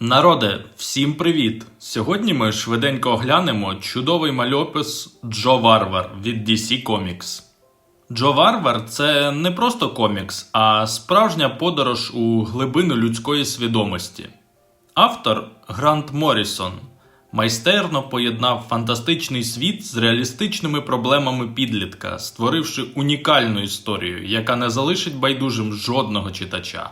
Народе, всім привіт! Сьогодні ми швиденько оглянемо чудовий мальопис Джо Варвар від DC Comics. Джо Варвар це не просто комікс, а справжня подорож у глибину людської свідомості. Автор Грант Моррісон майстерно поєднав фантастичний світ з реалістичними проблемами підлітка, створивши унікальну історію, яка не залишить байдужим жодного читача.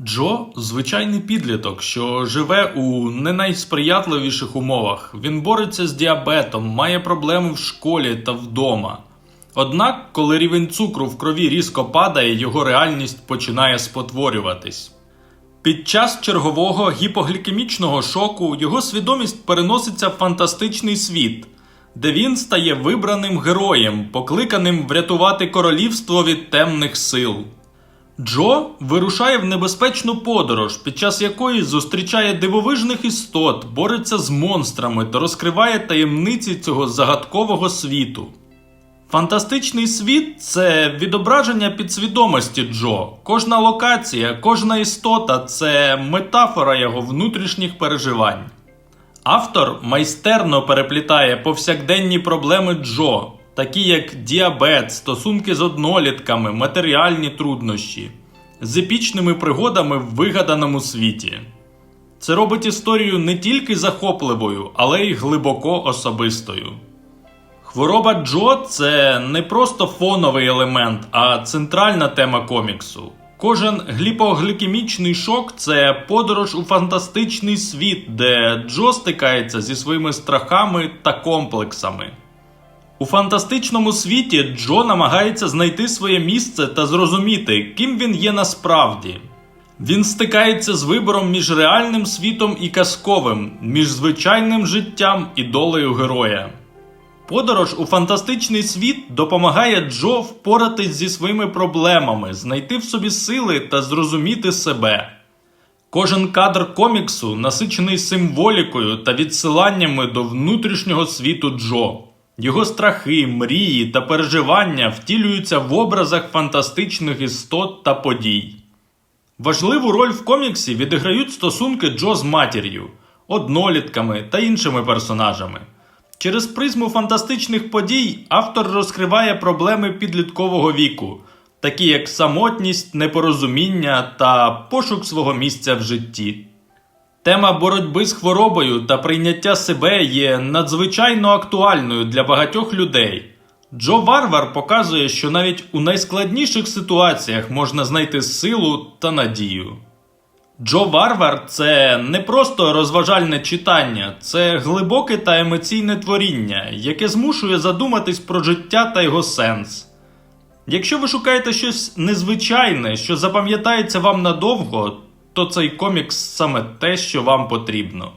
Джо звичайний підліток, що живе у не найсприятливіших умовах. Він бореться з діабетом, має проблеми в школі та вдома. Однак, коли рівень цукру в крові різко падає, його реальність починає спотворюватись. Під час чергового гіпоглікемічного шоку його свідомість переноситься в фантастичний світ, де він стає вибраним героєм, покликаним врятувати королівство від темних сил. Джо вирушає в небезпечну подорож, під час якої зустрічає дивовижних істот, бореться з монстрами та розкриває таємниці цього загадкового світу. Фантастичний світ це відображення підсвідомості Джо. Кожна локація, кожна істота це метафора його внутрішніх переживань. Автор майстерно переплітає повсякденні проблеми Джо, такі як діабет, стосунки з однолітками, матеріальні труднощі, з епічними пригодами в вигаданому світі. Це робить історію не тільки захопливою, але й глибоко особистою. Хвороба Джо це не просто фоновий елемент, а центральна тема коміксу. Кожен гліпоглікемічний шок це подорож у фантастичний світ, де Джо стикається зі своїми страхами та комплексами. У фантастичному світі Джо намагається знайти своє місце та зрозуміти, ким він є насправді. Він стикається з вибором між реальним світом і казковим, між звичайним життям і долею героя. Подорож у фантастичний світ допомагає Джо впоратись зі своїми проблемами, знайти в собі сили та зрозуміти себе. Кожен кадр коміксу насичений символікою та відсиланнями до внутрішнього світу Джо. Його страхи, мрії та переживання втілюються в образах фантастичних істот та подій. Важливу роль в коміксі відіграють стосунки Джо з матір'ю, однолітками та іншими персонажами. Через призму фантастичних подій автор розкриває проблеми підліткового віку, такі як самотність, непорозуміння та пошук свого місця в житті. Тема боротьби з хворобою та прийняття себе є надзвичайно актуальною для багатьох людей. Джо Варвар показує, що навіть у найскладніших ситуаціях можна знайти силу та надію. Джо Варвар це не просто розважальне читання, це глибоке та емоційне творіння, яке змушує задуматись про життя та його сенс. Якщо ви шукаєте щось незвичайне, що запам'ятається вам надовго, то цей комікс саме те, що вам потрібно.